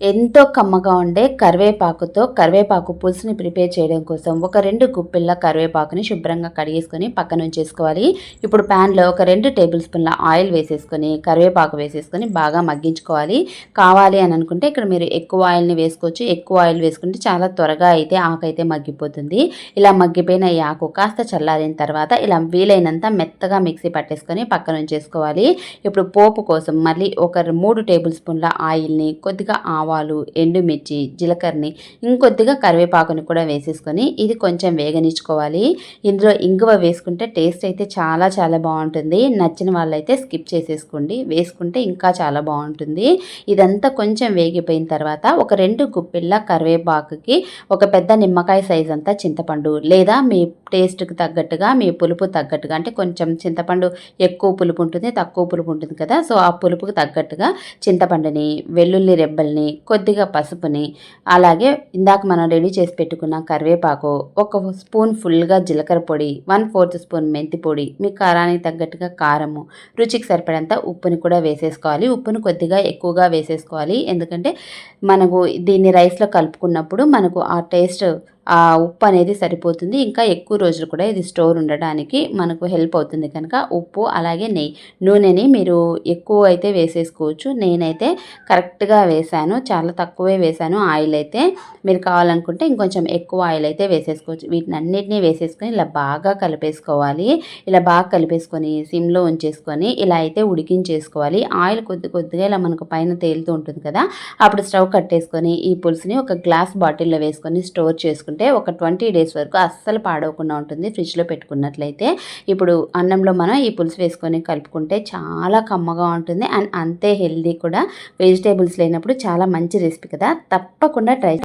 ఎంతో కమ్మగా ఉండే కరివేపాకుతో కరివేపాకు పులుసుని ప్రిపేర్ చేయడం కోసం ఒక రెండు గుప్పిళ్ళ కరివేపాకుని శుభ్రంగా కడిగేసుకొని పక్కన ఉంచేసుకోవాలి. ఇప్పుడు ప్యాన్లో ఒక రెండు టేబుల్ స్పూన్ల ఆయిల్ వేసేసుకొని కరివేపాకు వేసేసుకొని బాగా మగ్గించుకోవాలి. కావాలి అని అనుకుంటే ఇక్కడ మీరు ఎక్కువ ఆయిల్ని వేసుకోవచ్చు. ఎక్కువ ఆయిల్ వేసుకుంటే చాలా త్వరగా అయితే ఆకైతే మగ్గిపోతుంది. ఇలా మగ్గిపోయిన ఈ ఆకు కాస్త చల్లారిన తర్వాత ఇలా వీలైనంత మెత్తగా మిక్సీ పట్టేసుకొని పక్కన ఉంచేసుకోవాలి. ఇప్పుడు పోపు కోసం మళ్ళీ ఒక మూడు టేబుల్ స్పూన్ల ఆయిల్ని కొద్దిగా ఆవాలు ఎండుమిర్చి జీలకర్రని ఇంకొద్దిగా కరివేపాకుని కూడా వేసేసుకొని ఇది కొంచెం వేగనిచ్చుకోవాలి. ఇందులో ఇంగువ వేసుకుంటే టేస్ట్ అయితే చాలా చాలా బాగుంటుంది. నచ్చిన వాళ్ళైతే స్కిప్ చేసేసుకోండి. వేసుకుంటే ఇంకా చాలా బాగుంటుంది. ఇదంతా కొంచెం వేగిపోయిన తర్వాత ఒక రెండు గుప్పిళ్ళ కరివేపాకుకి ఒక పెద్ద నిమ్మకాయ సైజ్ అంతా చింతపండు లేదా మీ టేస్ట్కి తగ్గట్టుగా మీ పులుపు తగ్గట్టుగా అంటే కొంచెం చింతపండు ఎక్కువ పులుపు ఉంటుంది తక్కువ పులుపు ఉంటుంది కదా సో ఆ పులుపుకి తగ్గట్టుగా చింతపండుని వెల్లుల్లి రెబ్బల్ని కొద్దిగా పసుపుని అలాగే ఇందాక మనం రెడీ చేసి పెట్టుకున్న కరివేపాకు ఒక స్పూన్ ఫుల్గా జీలకర్ర పొడి వన్ ఫోర్త్ స్పూన్ మెంతి పొడి మీ కారానికి తగ్గట్టుగా కారము రుచికి సరిపడంత ఉప్పుని కూడా వేసేసుకోవాలి. ఉప్పును కొద్దిగా ఎక్కువగా వేసేసుకోవాలి. ఎందుకంటే మనకు దీన్ని రైస్లో కలుపుకున్నప్పుడు మనకు ఆ టేస్ట్ ఉప్పు అనేది సరిపోతుంది. ఇంకా ఎక్కువ రోజులు కూడా ఇది స్టోర్ ఉండడానికి మనకు హెల్ప్ అవుతుంది కనుక ఉప్పు అలాగే నెయ్యి. నూనెని మీరు ఎక్కువ అయితే వేసేసుకోవచ్చు. నేనైతే కరెక్ట్గా వేసాను. చాలా తక్కువే వేసాను. ఆయిల్ అయితే మీరు కావాలనుకుంటే ఇంకొంచెం ఎక్కువ ఆయిల్ అయితే వేసేసుకోవచ్చు. వీటిని అన్నిటినీ వేసేసుకొని ఇలా బాగా కలిపేసుకోవాలి. ఇలా బాగా కలిపేసుకొని సిమ్లో ఉంచేసుకొని ఇలా అయితే ఉడికించేసుకోవాలి. ఆయిల్ కొద్ది కొద్దిగా ఇలా మనకు పైన తేలుతూ ఉంటుంది కదా అప్పుడు స్టవ్ కట్టేసుకొని ఈ పులుసుని ఒక గ్లాస్ బాటిల్లో వేసుకొని స్టోర్ చేసుకుంటే ఒక ట్వంటీ డేస్ వరకు అస్సలు పాడవకుండా ఉంటుంది ఫ్రిడ్జ్లో పెట్టుకున్నట్లయితే. ఇప్పుడు అన్నంలో మనం ఈ పులుసు వేసుకొని కలుపుకుంటే చాలా కమ్మగా ఉంటుంది. అండ్ అంతే హెల్దీ కూడా. వెజిటేబుల్స్ లేనప్పుడు చాలా మంచి రెసిపీ కదా. తప్పకుండా ట్రై